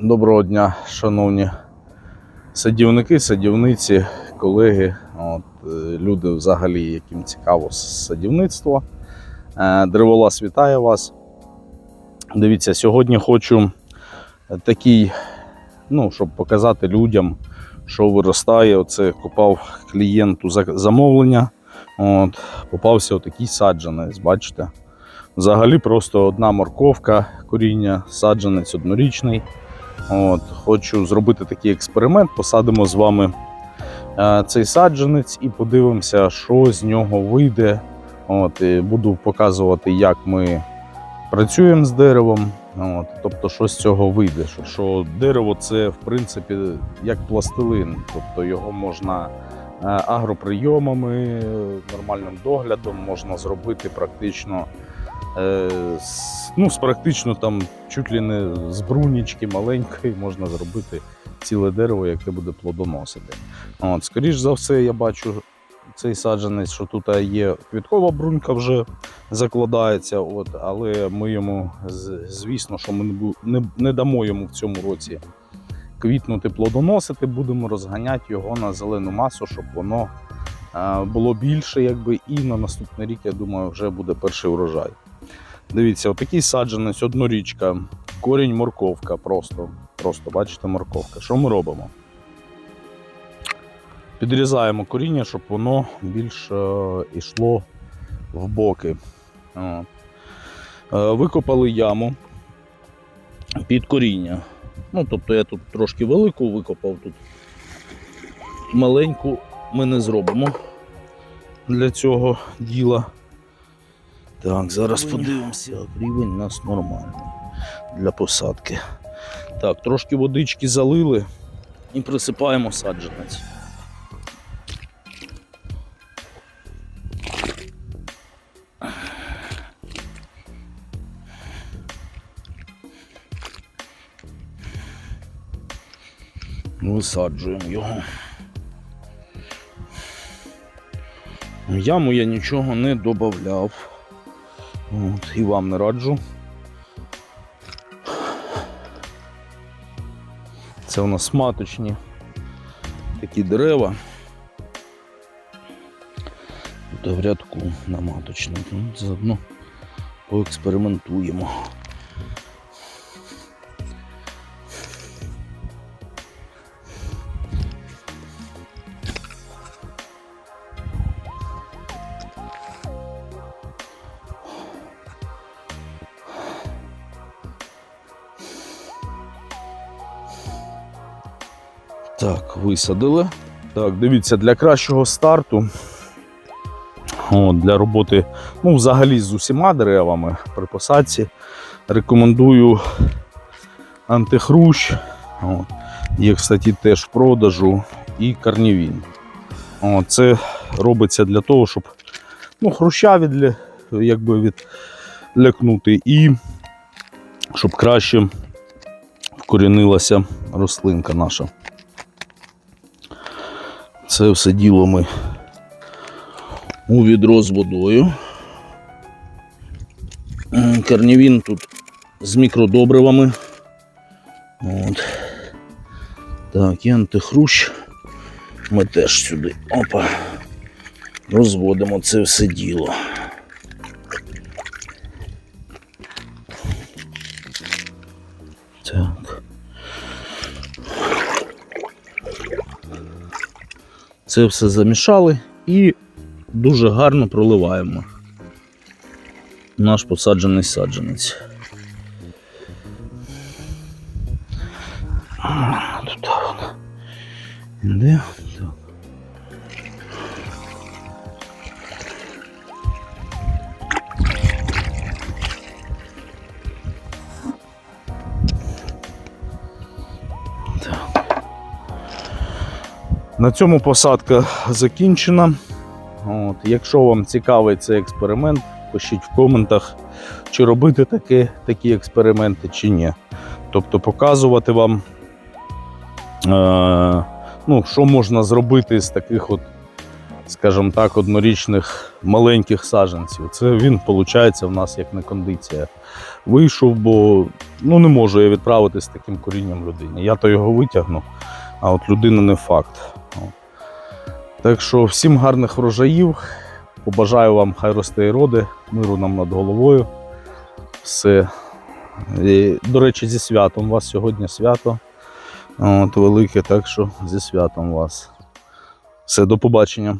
Доброго дня, шановні садівники, садівниці, колеги, от, е, люди взагалі, яким цікаво садівництво. Е, Древолаз вітає вас. Дивіться, сьогодні хочу такий, ну, щоб показати людям, що виростає. Оце купав клієнту замовлення. От, попався отакий саджанець, бачите? Взагалі просто одна морковка, коріння, саджанець однорічний. От, хочу зробити такий експеримент. Посадимо з вами е, цей саджанець і подивимося, що з нього вийде. От, і буду показувати, як ми працюємо з деревом. От, тобто, що з цього вийде. Що, що дерево це, в принципі, як пластилин. Тобто його можна е, агроприйомами, нормальним доглядом можна зробити практично. Е, ну, з практично там чуть ли не з брунічки маленької можна зробити ціле дерево, яке буде плодоносити. От, скоріш за все, я бачу цей саджанець, що тут є квіткова брунька вже закладається, от, але ми йому, звісно, що ми не, не, не дамо йому в цьому році квітнути, плодоносити, будемо розганяти його на зелену масу, щоб воно е, було більше, якби, і на наступний рік, я думаю, вже буде перший урожай. Дивіться, отакий саджанець, однорічка, корінь морковка просто. Просто бачите, морковка. Що ми робимо? Підрізаємо коріння, щоб воно більш е, ішло в боки. Е, викопали яму під коріння. Ну, тобто я тут трошки велику викопав, тут маленьку ми не зробимо для цього діла. Так, зараз подивимося. Рівень у нас нормальний для посадки. Так, трошки водички залили і присипаємо саджанець. Висаджуємо його. В яму я нічого не додавав. От, і вам не раджу. Це у нас маточні такі дерева. Тут в рядку на маточні. Ну, заодно поекспериментуємо. Так, висадили. Так, дивіться, для кращого старту, от, для роботи, ну, взагалі з усіма деревами при посадці, рекомендую антихрущ. От. Є, кстати, теж в продажу і карнівін. От, це робиться для того, щоб ну, хруща від, якби відлякнути і щоб краще вкорінилася рослинка наша. Це все діло ми у відро з водою. Карнівін тут з мікродобривами. От. Так, і антихрущ. Ми теж сюди опа, розводимо це все діло. Це все замішали і дуже гарно проливаємо наш посаджений саджанець. Тут воно. Де? На цьому посадка закінчена. От, якщо вам цікавий цей експеримент, пишіть в коментах, чи робити таке, такі експерименти, чи ні. Тобто показувати вам, е, ну, що можна зробити з таких от скажімо так, однорічних маленьких саджанців. Це він, виходить, в нас як не кондиція. Вийшов, бо ну, не можу я відправити з таким корінням людині. Я то його витягну, а от людина не факт. Так що всім гарних врожаїв. Побажаю вам, хай росте і роди, миру нам над головою. Все. І, до речі, зі святом У вас сьогодні свято. От, велике, так що зі святом вас. Все, до побачення.